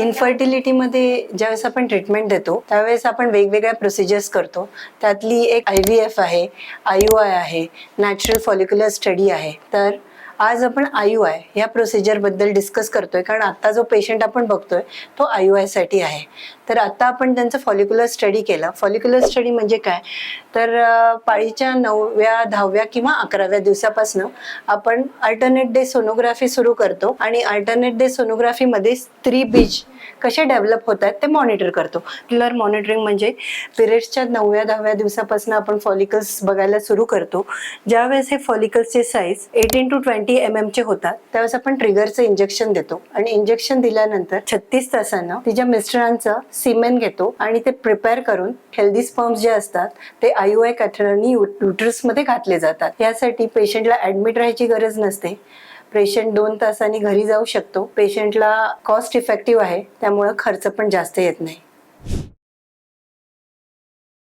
इन्फर्टिलिटीमध्ये ज्यावेळेस आपण ट्रीटमेंट देतो त्यावेळेस आपण वेगवेगळ्या प्रोसिजर्स करतो. त्यातली एक आय व्ही एफ आहे आय यू आय आहे नॅचरल फॉलिक्युलर स्टडी आहे. तर आज आपण आय यू आय या प्रोसिजरबद्दल डिस्कस करतोय कारण आत्ता जो पेशंट आपण बघतोय तो आय यू आयसाठी आहे. तर आता आपण त्यांचं फॉलिक्युलर स्टडी केलं. फॉलिक्युलर स्टडी म्हणजे काय? तर पाळीच्या नवव्या दहाव्या किंवा अकराव्या दिवसापासून आपण अल्टरनेट डे सोनोग्राफी सुरू करतो आणि अल्टरनेट डे सोनोग्राफीमध्ये स्त्री बीज कसे डेव्हलप होत आहेत ते मॉनिटर करतो. क्युलर मॉनिटरिंग म्हणजे पिरियड्सच्या नवव्या दहाव्या दिवसापासून आपण फॉलिकल्स बघायला सुरू करतो. ज्यावेळेस हे फॉलिकल्सचे size eighteen two twenty M एमचे होतात त्यावेळेस आपण ट्रिगरचं इंजेक्शन देतो. आणि इंजेक्शन दिल्यानंतर छत्तीस तासांना तिच्या मिस्टरांचं सिमेन घेतो आणि ते प्रिपेअर करून हेल्दी स्पर्म्स जे असतात ते आयु आय कॅथरनी युटर्समध्ये घातले जातात. यासाठी पेशंटला ॲडमिट राहायची गरज नसते. पेशंट दोन तासांनी घरी जाऊ शकतो. पेशंटला कॉस्ट इफेक्टिव्ह आहे. त्यामुळं खर्च पण जास्त येत नाही.